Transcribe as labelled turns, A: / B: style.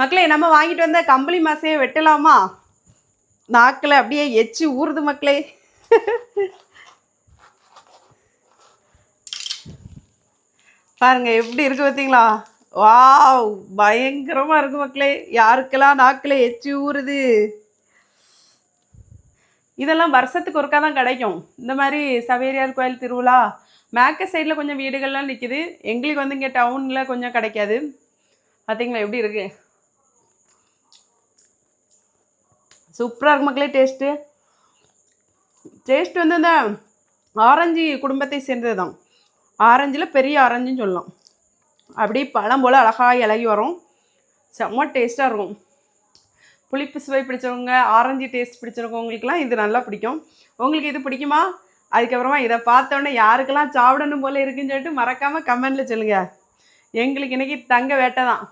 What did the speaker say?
A: மக்களே நம்ம வாங்கிட்டு வந்த கம்பளி மாசையை வெட்டலாமா? நாக்கில் அப்படியே எச்சி ஊறுது மக்களே. பாருங்க எப்படி இருக்கு பார்த்தீங்களா? வாவ் பயங்கரமா இருக்கு மக்களே. யாருக்கெல்லாம் நாக்கில் எச்சி ஊறுது? இதெல்லாம் வருஷத்துக்கு ஒருக்கா தான் கிடைக்கும். இந்த மாதிரி சவேரியார் கோயில் திருவிழா மேக்க சைடில் கொஞ்சம் வீடுகள்லாம் நிற்கிது எங்களுக்கு வந்து இங்கே டவுனில் கொஞ்சம் கிடைக்காது. பார்த்தீங்களா எப்படி இருக்குது சூப்பராக இருக்கு மக்களே டேஸ்ட்டு டேஸ்ட் வந்து இந்த ஆரஞ்சு குடும்பத்தை சேர்ந்தது தான் ஆரஞ்சில் பெரிய ஆரஞ்சுன்னு சொல்லலாம். அப்படியே பழம் போல் அழகாக இலகி வரும். செம்ம டேஸ்ட்டாக இருக்கும். புளிப்பு சுவை பிடிச்சவங்க ஆரஞ்சு டேஸ்ட் பிடிச்சிருக்கவங்களுக்குலாம் இது நல்லா பிடிக்கும். உங்களுக்கு இது பிடிக்குமா? அதுக்கப்புறமா இதை பார்த்தோன்னே யாருக்கெல்லாம் சாப்பிடணும் போல் இருக்குன்னு சொல்லிட்டு மறக்காமல் கமெண்டில் சொல்லுங்கள் எங்களுக்கு இன்றைக்கி தங்க வேட்டை தான்.